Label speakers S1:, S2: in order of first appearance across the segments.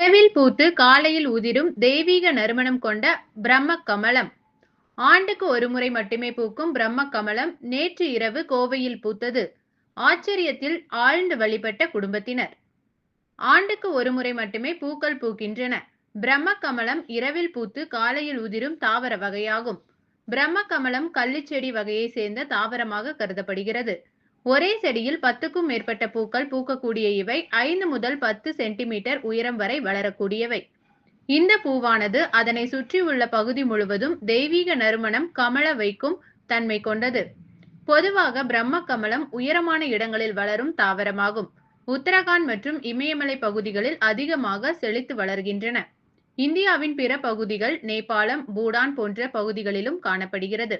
S1: இரவில் பூத்து காலையில் உதிரும் தெய்வீக நறுமணம் கொண்ட பிரம்ம கமலம் ஆண்டுக்கு ஒருமுறை மட்டுமே பூக்கும் பிரம்ம கமலம் நேற்று இரவு கோவையில் பூத்தது. ஆச்சரியத்தில் ஆழ்ந்து வழிபட்ட குடும்பத்தினர். ஆண்டுக்கு ஒருமுறை மட்டுமே பூக்கள் பூக்கின்றன. பிரம்ம கமலம் இரவில் பூத்து காலையில் உதிரும் தாவர வகையாகும். பிரம்ம கமலம் கள்ளிச்செடி வகையை சேர்ந்த தாவரமாக கருதப்படுகிறது. ஒரே செடியில் பத்துக்கும் மேற்பட்ட பூக்கள் பூக்கக்கூடிய இவை ஐந்து முதல் பத்து சென்டிமீட்டர் உயரம் வரை வளரக்கூடியவை. இந்த பூவானது அதனை சுற்றியுள்ள பகுதி முழுவதும் தெய்வீக நறுமணம் கமல வைக்கும் தன்மை கொண்டது. பொதுவாக பிரம்ம கமலம் உயரமான இடங்களில் வளரும் தாவரமாகும். உத்தரகாண்ட் மற்றும் இமயமலை பகுதிகளில் அதிகமாக செழித்து வளர்கின்றன. இந்தியாவின் பிற பகுதிகள் நேபாளம் பூடான் போன்ற பகுதிகளிலும் காணப்படுகிறது.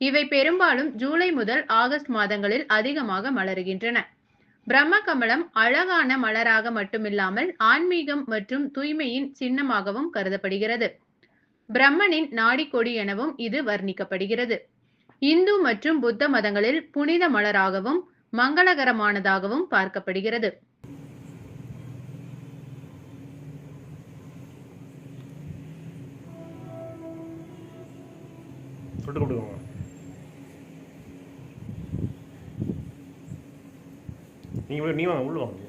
S1: இவை பெரும்பாலும் ஜூலை முதல் ஆகஸ்ட் மாதங்களில் அதிகமாக மலருகின்றன. பிரம்ம கமலம் அழகான மலராக மட்டுமில்லாமல் ஆன்மீகம் மற்றும் தூய்மையின் சின்னமாகவும் கருதப்படுகிறது. பிரம்மனின் நாடிக்கொடி எனவும் இது வர்ணிக்கப்படுகிறது. இந்து மற்றும் புத்த மதங்களில் புனித மலராகவும் மங்களகரமானதாகவும் பார்க்கப்படுகிறது.
S2: சொல்லிட்டு கொடுக்கோங்க நீங்க உள்ள- நீ வாங்க உள்ள வாங்க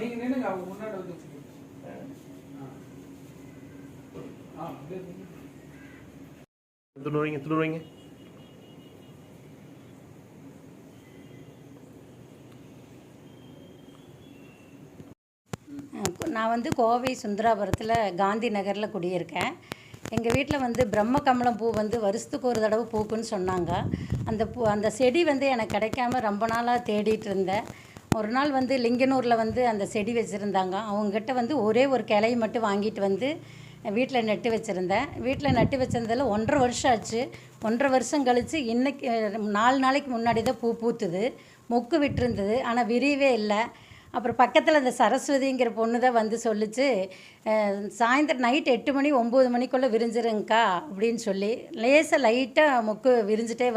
S3: நீங்க நின்னுங்க அவங்க முன்னாடி வந்து
S4: நான் வந்து கோவை சுந்தராபுரத்தில் காந்தி நகரில் குடியிருக்கேன். எங்கள் வீட்டில் வந்து பிரம்ம கமலம் பூ வந்து வருஷத்துக்கு ஒரு தடவை பூக்குன்னு சொன்னாங்க. அந்த பூ அந்த செடி வந்து எனக்கு கிடைக்காம ரொம்ப நாளாக தேடிட்டு இருந்தேன். ஒரு நாள் வந்து லிங்கனூரில் வந்து அந்த செடி வச்சுருந்தாங்க. அவங்ககிட்ட வந்து ஒரே ஒரு கிளையை மட்டும் வாங்கிட்டு வந்து வீட்டில் நட்டு வச்சுருந்தேன். வீட்டில் நட்டு வச்சிருந்ததில் ஒன்றரை வருஷம் ஆச்சு. ஒன்றரை வருஷம் கழித்து இன்னைக்கு நாலு நாளைக்கு முன்னாடி தான் பூ பூத்துது. மொக்கு விட்டுருந்தது. ஆனால் விரியவே இல்லை. அப்புறம் பக்கத்தில் அந்த சரஸ்வதிங்கிற பொண்ணு தான் வந்து சொல்லிச்சு சாயந்தரம் நைட் எட்டு மணி ஒம்பது மணிக்குள்ளே விரிஞ்சிருங்கக்கா அப்படின்னு சொல்லி லேசாக லைட்டாக மொக்கு விரிஞ்சிட்டே